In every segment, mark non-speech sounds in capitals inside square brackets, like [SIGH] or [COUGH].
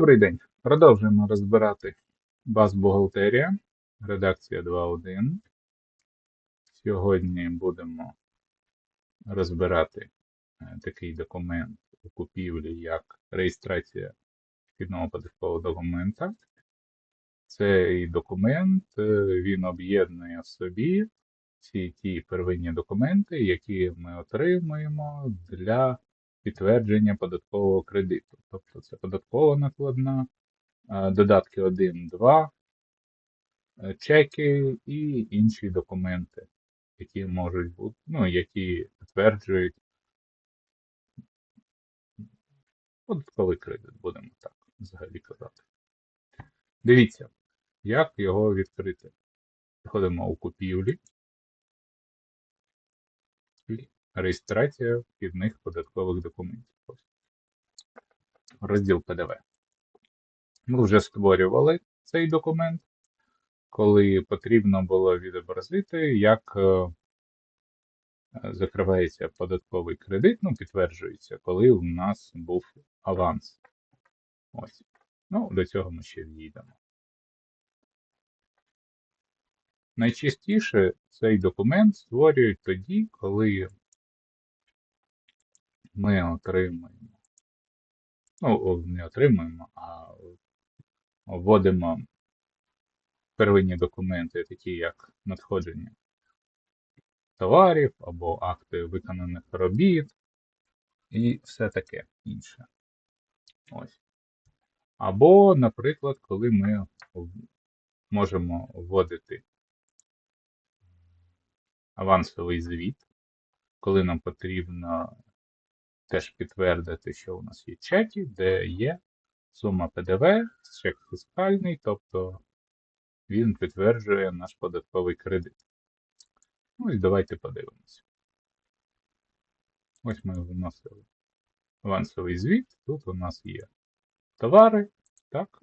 Добрий день. Продовжуємо розбирати баз бухгалтерія, редакція 2.1. Сьогодні будемо розбирати е, такий документ у купівлі, як реєстрація вхідного податкового документа. Цей документ е, він об'єднує в собі всі ті первинні документи, які ми отримуємо для підтвердження податкового кредиту. Тобто це податкова накладна, е, додатки 1, 2, е, чеки і інші документи, які можуть бути, ну, які підтверджують податковий кредит, будемо так взагалі казати. Дивіться, як його відкрити. Заходимо у купівлі. Реєстрація вхідних податкових документів. Розділ ПДВ. Ми вже створювали цей документ, коли потрібно було відобразити, як е, закривається податковий кредит, ну, підтверджується, коли у нас був аванс. Ось. Ну, до цього ми ще війдемо. Найчастіше цей документ створюють тоді, коли ми отримуємо, ну, не отримуємо, а вводимо первинні документи, такі як надходження товарів або акти виконаних робіт і все таке інше. Ось. Або, наприклад, коли ми можемо вводити авансовий звіт, коли нам потрібно теж підтвердити, що у нас є чеки, де є сума ПДВ, чек фіскальний, тобто він підтверджує наш податковий кредит. Ну і давайте подивимося. Ось ми вносили авансовий звіт. Тут у нас є товари, так?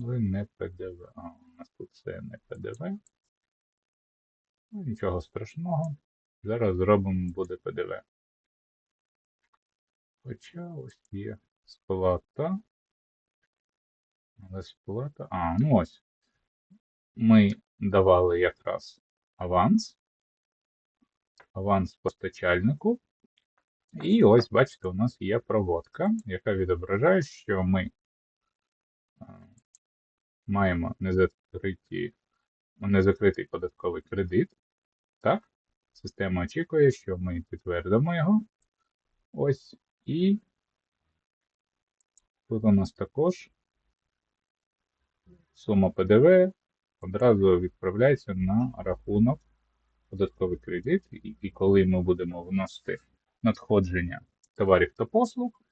Але не ПДВ. А, у нас тут це не ПДВ. Ну, Нічого страшного. Зараз зробимо буде ПДВ. Хоча ось є сплата. Але сплата. А, ну ось. Ми давали якраз аванс. Аванс постачальнику. І ось, бачите, у нас є проводка, яка відображає, що ми маємо незакритий, незакритий податковий кредит. Так? Система очікує, що ми підтвердимо його. Ось. І тут у нас також сума ПДВ одразу відправляється на рахунок податковий кредит. І, коли ми будемо вносити надходження товарів та послуг,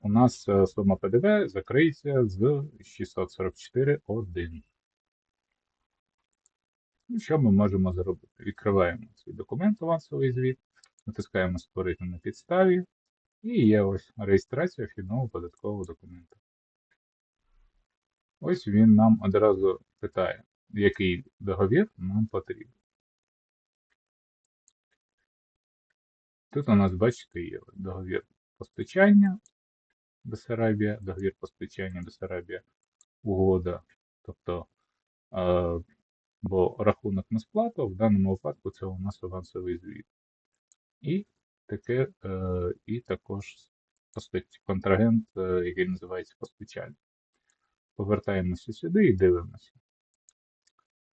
у нас е, сума ПДВ закриється з 644.1. Що ми можемо зробити? Відкриваємо цей документ, авансовий звіт, натискаємо Створити на підставі, і є ось реєстрація вхідного податкового документу. Ось він нам одразу питає, який договір нам потрібен. Тут у нас, бачите, є договір постачання Бесарабія, договір постачання Бесарабія, угода, тобто бо рахунок на сплату, в даному випадку це у нас авансовий звіт. І таке, е, і також контрагент, е, який називається постачальник. Повертаємося сюди і дивимося.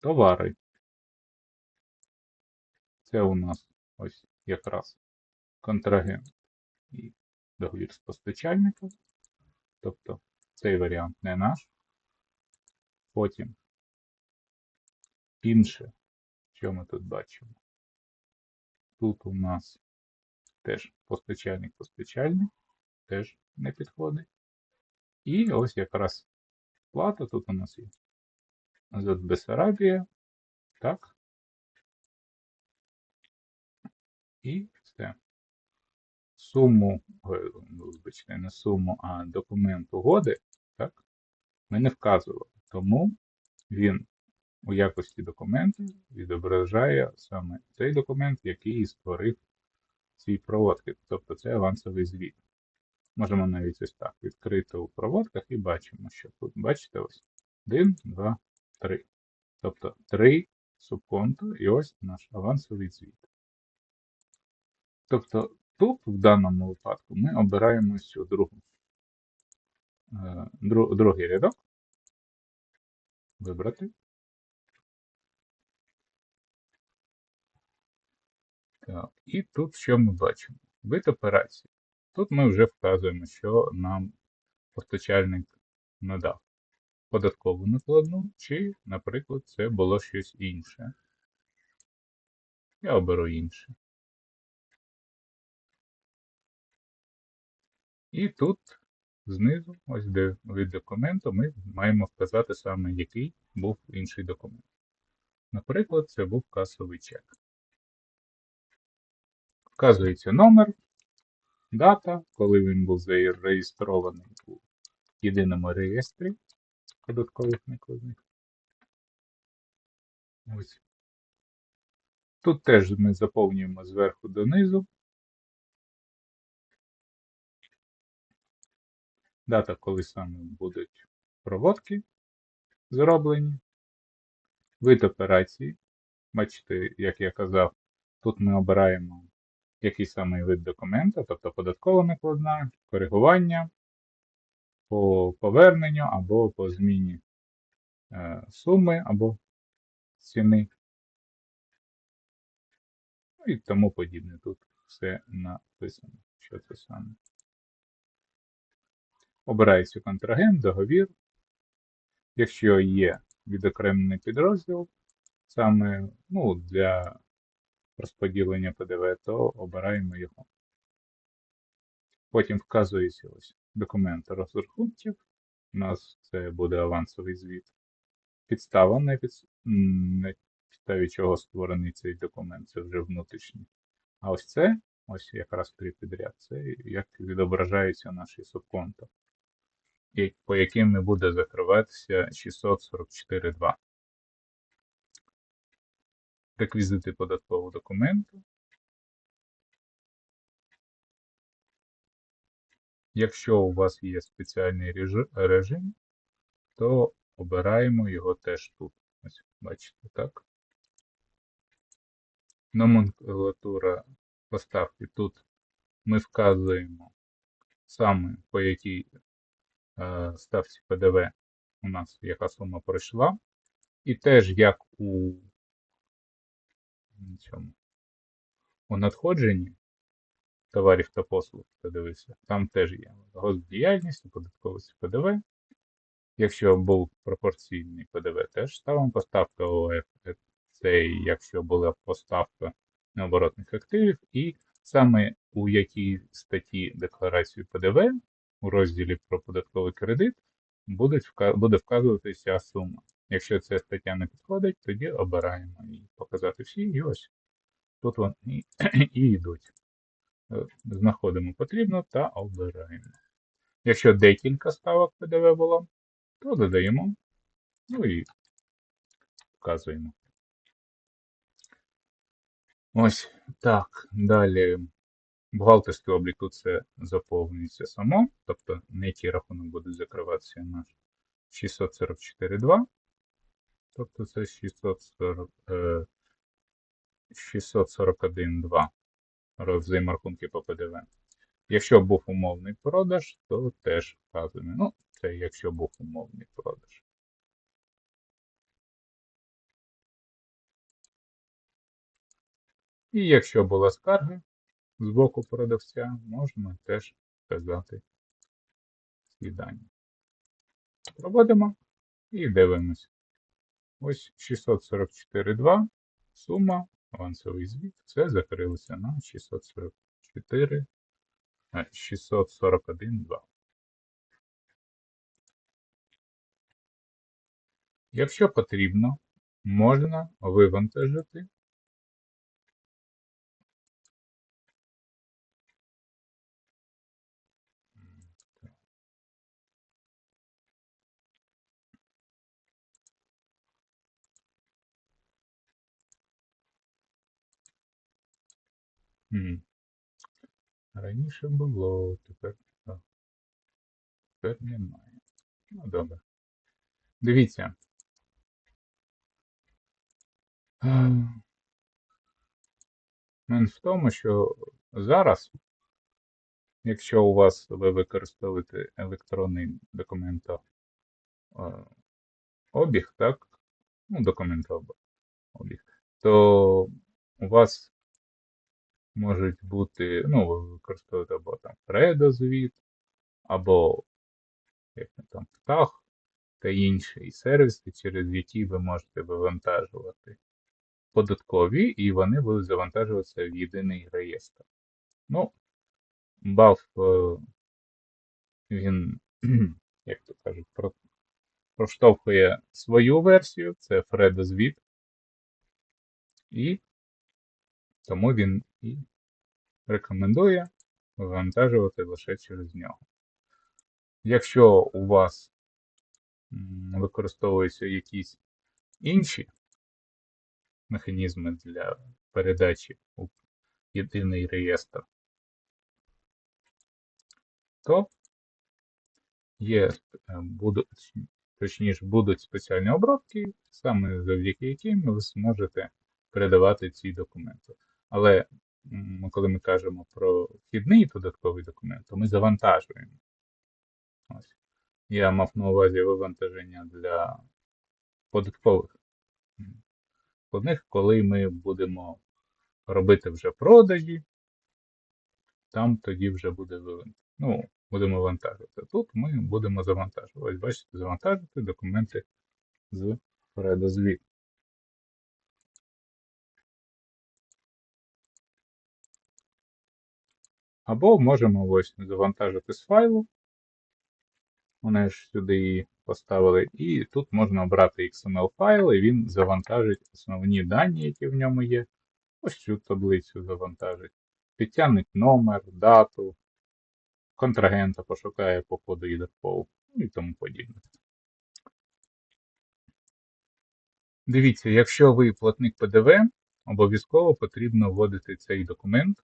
Товари. Це у нас ось якраз контрагент і договір з постачальником. Тобто цей варіант не наш. Потім інше, що ми тут бачимо? Тут у нас теж постачальник-постачальник, теж не підходить. І ось якраз плата тут у нас є. Азот Бесарабія. Так. І все. Суму, вибачте, не суму, а документ угоди, так, ми не вказували. Тому він у якості документу відображає саме цей документ, який створив ці проводки. Тобто це авансовий звіт. Можемо навіть ось так відкрити у проводках і бачимо, що тут, бачите, ось 1, 2, 3. Тобто 3 субконту і ось наш авансовий звіт. Тобто тут, в даному випадку, ми обираємо цю другу, е, другий рядок. Вибрати. І тут що ми бачимо? Вид операції. Тут ми вже вказуємо, що нам постачальник надав. Податкову накладну, чи, наприклад, це було щось інше. Я оберу інше. І тут знизу, ось де від документу, ми маємо вказати саме, який був інший документ. Наприклад, це був касовий чек. Вказується номер, дата, коли він був зареєстрований у єдиному реєстрі податкових накладних. Ось. Тут теж ми заповнюємо зверху донизу. Дата, коли саме будуть проводки зроблені. Вид операції. Бачите, як я казав, тут ми обираємо який саме вид документа, тобто податкова накладна, коригування по поверненню або по зміні е, суми або ціни. Ну і тому подібне. Тут все написано, що це саме. Обирається контрагент, договір. Якщо є відокремлений підрозділ, саме ну, для розподілення ПДВ, то обираємо його. Потім вказується ось документ розрахунків. У нас це буде авансовий звіт. Підстава, на підставі чого створений цей документ, це вже внутрішній. А ось це, ось якраз три підряд, це як відображаються наші субконто, по яким і буде закриватися 644.2. Реквізити податкового документу. Якщо у вас є спеціальний режи- режим, то обираємо його теж тут. Ось, бачите, так? Номенклатура поставки тут ми вказуємо саме по якій е, ставці ПДВ у нас яка сума пройшла. І теж як у цьому у надходженні товарів та послуг, подивився, там теж є госдіяльність, податковість ПДВ. Якщо був пропорційний ПДВ, теж ставимо поставка ОФ. Це якщо була поставка необоротних активів, і саме у якій статті декларації ПДВ у розділі про податковий кредит буде вказуватися сума. Якщо ця стаття не підходить, тоді обираємо її показати всі, і ось тут вони [CLEARS THROAT] і, йдуть. Е, Знаходимо потрібно та обираємо. Якщо декілька ставок ПДВ було, то додаємо, ну і вказуємо. Ось так. Далі бухгалтерський облік тут це заповнюється само, тобто не ті рахунок будуть закриватися на 644.2. Тобто це 640, е, 641.2 взаєморахунки по ПДВ. Якщо був умовний продаж, то теж вказуємо. Ну, це якщо був умовний продаж. І якщо була скарга з боку продавця, можна теж вказати ці. Проводимо і дивимося. Ось 644,2 сума, авансовий звіт. Все закрилося на 644, 641,2. Якщо потрібно, можна вивантажити Раніше було, тепер так. Тепер немає. Ну, добре. Дивіться. Ем, в тому, що зараз, якщо у вас ви використовуєте електронний документообіг, так? Ну, документообіг, то у вас можуть бути, ну, ви використовуєте або там Фредозвіт, або як там птах та інші сервіси, через які ви можете вивантажувати податкові, і вони будуть завантажуватися в єдиний реєстр. Ну, баф, е, він, [CLEARS THROAT] як то кажуть, про- проштовхує свою версію, це Фредозвіт, і тому він і рекомендує вивантажувати лише через нього. Якщо у вас використовуються якісь інші механізми для передачі у єдиний реєстр, то є, е, будуть, точніше, будуть спеціальні обробки, саме завдяки яким ви зможете передавати ці документи. Але коли ми кажемо про вхідний податковий документ, то ми завантажуємо. Ось. Я мав на увазі вивантаження для податкових складних, коли ми будемо робити вже продажі, там тоді вже буде вивантаження. Ну, будемо вантажити. Тут ми будемо завантажувати. Ось бачите, завантажити документи з передозвіту. Або можемо ось завантажити з файлу. Вони ж сюди її поставили. І тут можна обрати XML файл, і він завантажить основні дані, які в ньому є. Ось цю таблицю завантажить. Підтягнуть номер, дату, контрагента пошукає по коду IDPOL і тому подібне. Дивіться, якщо ви платник ПДВ, обов'язково потрібно вводити цей документ,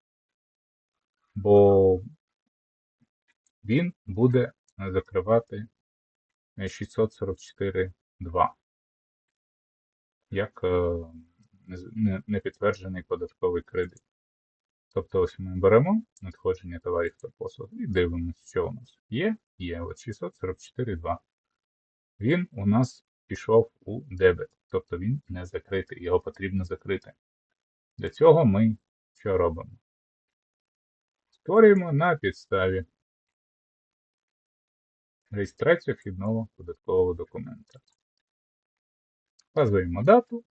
бо він буде закривати 644.2 як е, непідтверджений податковий кредит. Тобто ось ми беремо надходження товарів та послуг і дивимося, що у нас є. Є от 644.2. Він у нас пішов у дебет, тобто він не закритий, його потрібно закрити. Для цього ми що робимо? Створюємо на підставі реєстрацію вхідного податкового документа. Вказуємо дату,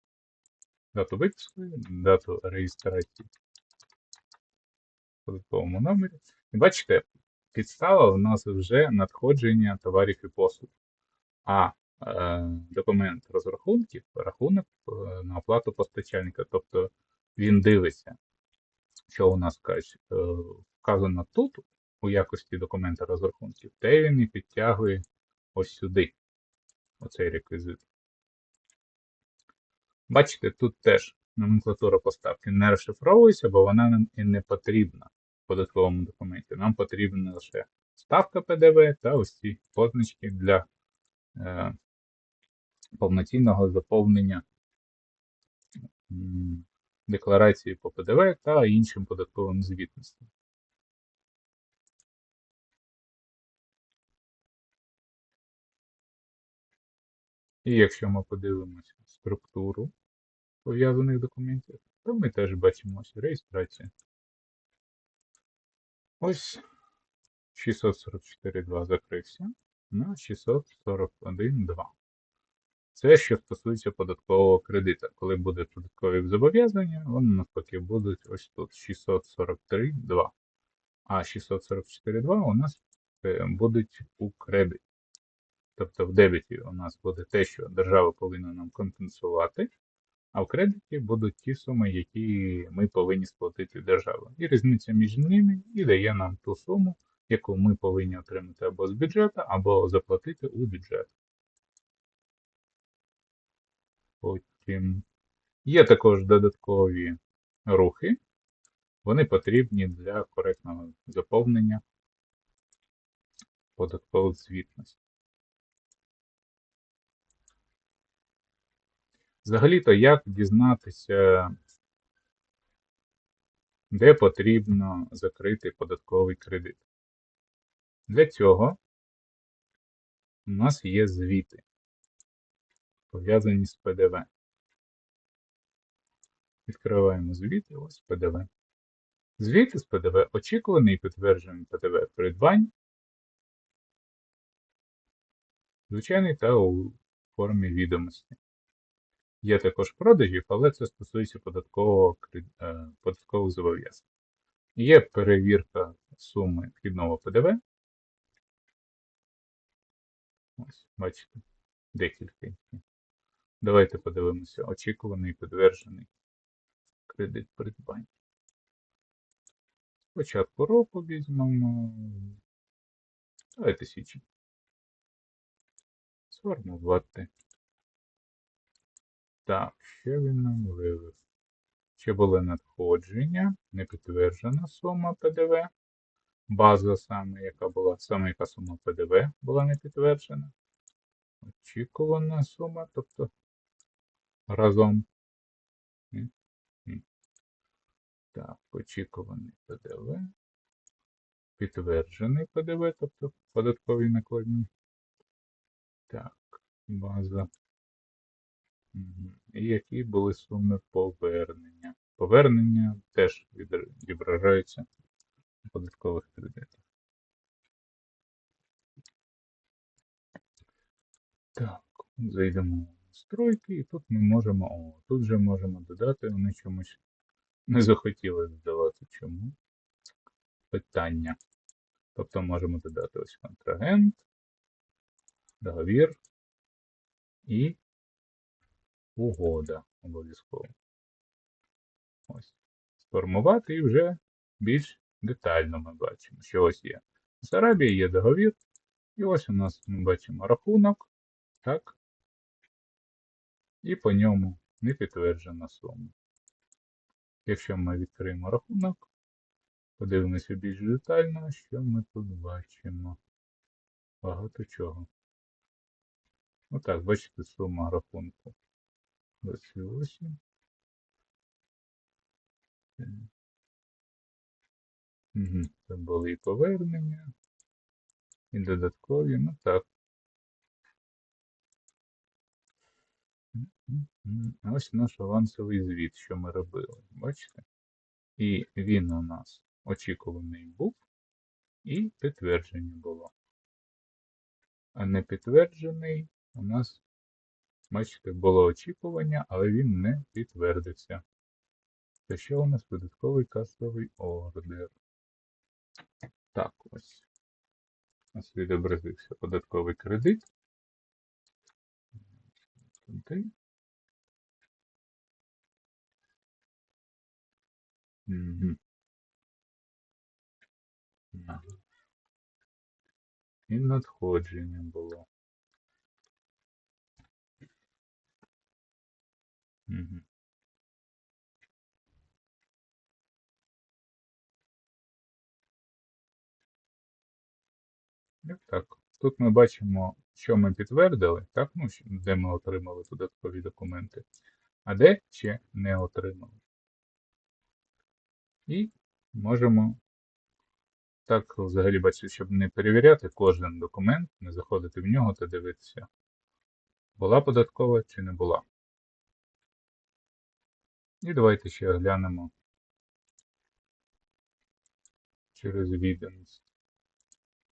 дату випуску, дату реєстрації в податковому номері. І бачите, підстава в нас вже надходження товарів і послуг. А е, документ розрахунків, рахунок е, на оплату постачальника. Тобто він дивиться, що у нас каже, е, вказано тут у якості документа розрахунків, те він і підтягує ось сюди, оцей реквізит. Бачите, тут теж номенклатура поставки не розшифровується, бо вона нам і не потрібна в податковому документі. Нам потрібна лише ставка ПДВ та ось ці позначки для е, повноцінного заповнення декларації по ПДВ та іншим податковим звітностям. І якщо ми подивимося структуру пов'язаних документів, то ми теж бачимо ось реєстрацію. Ось 644.2 закрився на 641.2. Це що стосується податкового кредита. Коли будуть податкові зобов'язання, вони навпаки будуть ось тут 643.2. А 644.2 у нас е, будуть у кредиті. Тобто в дебіті у нас буде те, що держава повинна нам компенсувати, а в кредиті будуть ті суми, які ми повинні сплатити державі. І різниця між ними і дає нам ту суму, яку ми повинні отримати або з бюджету, або заплатити у бюджет. Потім є також додаткові рухи. Вони потрібні для коректного заповнення податкових звітностей. Взагалі-то як дізнатися, де потрібно закрити податковий кредит? Для цього у нас є звіти, пов'язані з ПДВ. Відкриваємо звіти, ось ПДВ. Звіти з ПДВ очікуваний і підтверджений ПДВ придбань, звичайний та у формі відомості. Є також продажів, але це стосується податкового, е, податкових зобов'язань. Є перевірка суми вхідного ПДВ. Ось, бачите, декілька. Давайте подивимося. Очікуваний підтверджений кредит придбань. Спочатку року візьмемо. Давайте січень. Сформувати. Так, що він нам вивів? Ще були надходження, не підтверджена сума ПДВ. База саме, яка була, саме яка сума ПДВ була не підтверджена. Очікувана сума, тобто разом. Так, очікуваний ПДВ. Підтверджений ПДВ, тобто податкові накладні. Так, база. І які були суми повернення? Повернення теж відображаються у податкових кредитах. Так, зайдемо в настройки, і тут ми можемо. О, тут вже можемо додати, вони чомусь не захотіли додавати. Чому? Питання. Тобто можемо додати ось контрагент, договір і угода обов'язково. Ось. Сформувати і вже більш детально ми бачимо, що ось є. З Арабії є договір, і ось у нас ми бачимо рахунок, так? І по ньому не підтверджена сума. Якщо ми відкриємо рахунок, подивимося більш детально, що ми тут бачимо. Багато чого. Отак, бачите, сума рахунку. 28. Угу. Це були і повернення, і додаткові, ну так. Ось наш авансовий звіт, що ми робили. Бачите? І він у нас очікуваний був, і підтвердження було. А не підтверджений у нас, бачите, було очікування, але він не підтвердився. Це що у нас податковий касовий ордер? Так, ось. У нас відобразився податковий кредит. І надходження було. І Так, тут ми бачимо, що ми підтвердили, так, ну, де ми отримали додаткові документи, а де ще не отримали. І можемо так взагалі бачити, щоб не перевіряти кожен документ, не заходити в нього та дивитися, була податкова чи не була. І давайте ще глянемо через відомість.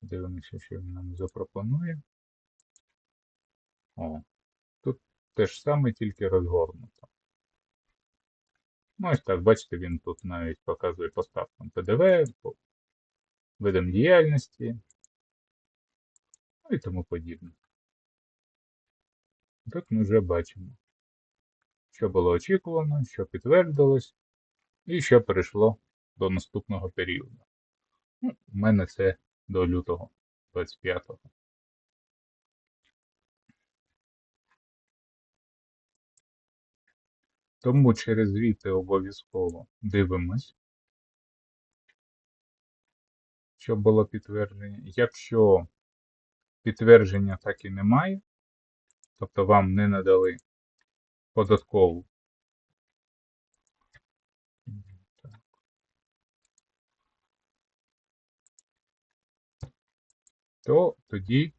Дивимося, що він нам запропонує. О, тут те ж саме, тільки розгорнуто. Ну, ось так, бачите, він тут навіть показує по ставкам ПДВ, по видам діяльності, ну і тому подібне. Тут ми вже бачимо, що було очікувано, що підтвердилось, і що перейшло до наступного періоду. Ну, у мене це до лютого 25-го. Тому через звіти обов'язково дивимось, щоб було підтвердження. Якщо підтвердження так і немає. Тобто вам не надали податкову. То тоді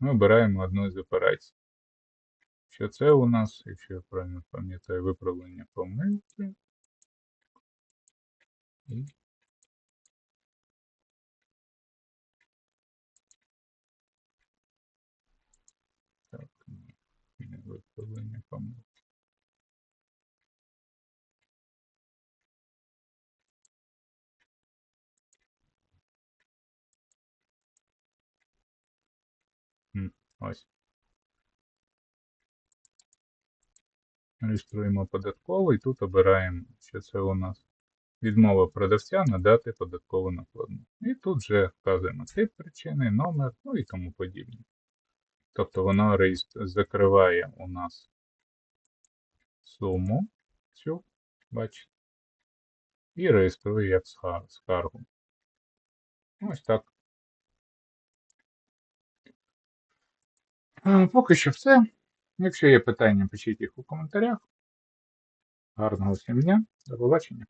ми обираємо одну з операцій. Що це у нас, якщо я правильно пам'ятаю, виправлення помилки. І Так, ні, виправлення помилки. Ось. Реєструємо податково і тут обираємо, що це у нас відмова продавця надати податкову накладну. І тут вже вказуємо тип причини, номер, ну і тому подібне. Тобто воно закриває у нас суму цю, бачите, і реєструє як скар- скаргу. Ось так. Поки що все. Якщо є питання, пишіть їх у коментарях. Гарного всім дня. До побачення.